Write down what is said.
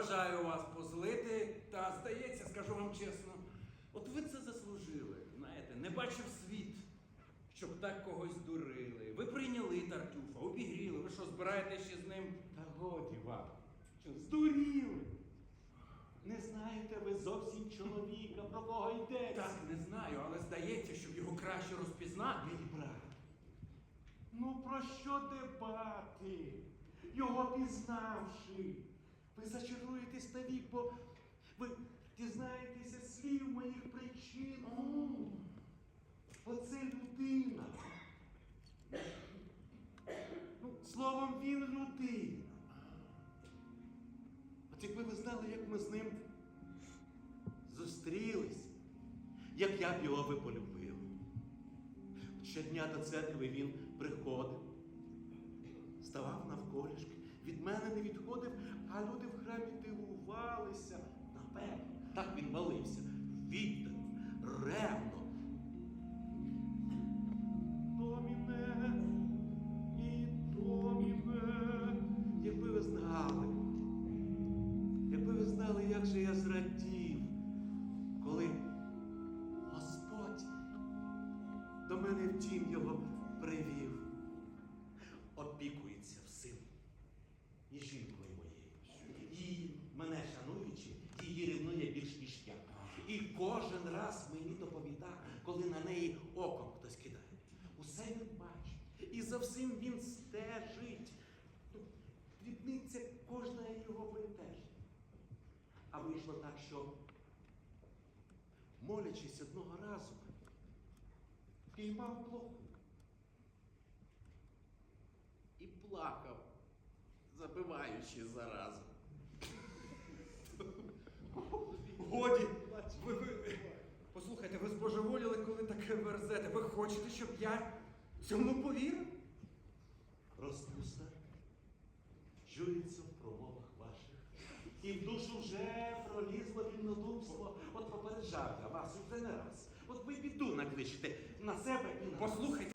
бажаю вас позлити, та здається, скажу вам чесно, от ви це заслужили. Знаєте, не бачив світ, щоб так когось дурили. Ви прийняли Тартюфа, обігріли. Ви що, збираєтесь ще з ним? Та годі вам. Що, здуріли? Не знаєте ви зовсім чоловіка, про кого йдеться. Так, не знаю, але здається, щоб його краще розпізнати. Мій брат. Ну про що дебати? Його пізнавши. Ви зачаруєтесь навік, бо ви дізнаєтеся слів моїх причин. Бо це людина. Ну, словом, він людина. От якби ви знали, як ми з ним зустрілись, як я б його ви полюбив. Щодня до церкви він приходив, ставав навколішки, від мене не відходив, а люди в храмі дивувалися. Напевно, так він молився. Віддано, ревно. Доміне, і доміне. Якби ви знали, якби ви знали, як же я зрадів, коли Господь до мене в дім його привів. Опікується всім. І жінкою І кожен раз мені доповіда, коли на неї оком хтось кидає. Усе він бачить. І за всім він стежить. Ну, Дрібниця кожна його бентежить. А вийшло так, що, молячись одного разу, піймав блоху і плакав, забиваючи заразу. Годі! Ви, ви, послухайте, ви збожеволіли, коли таке верзете. Ви хочете, щоб я цьому повірив? Розпуста чується в промовах ваших. І в душу вже пролізло вільнодумство. От попереджав я вас уже не раз. От ви біду накличете на себе і на. Послухайте.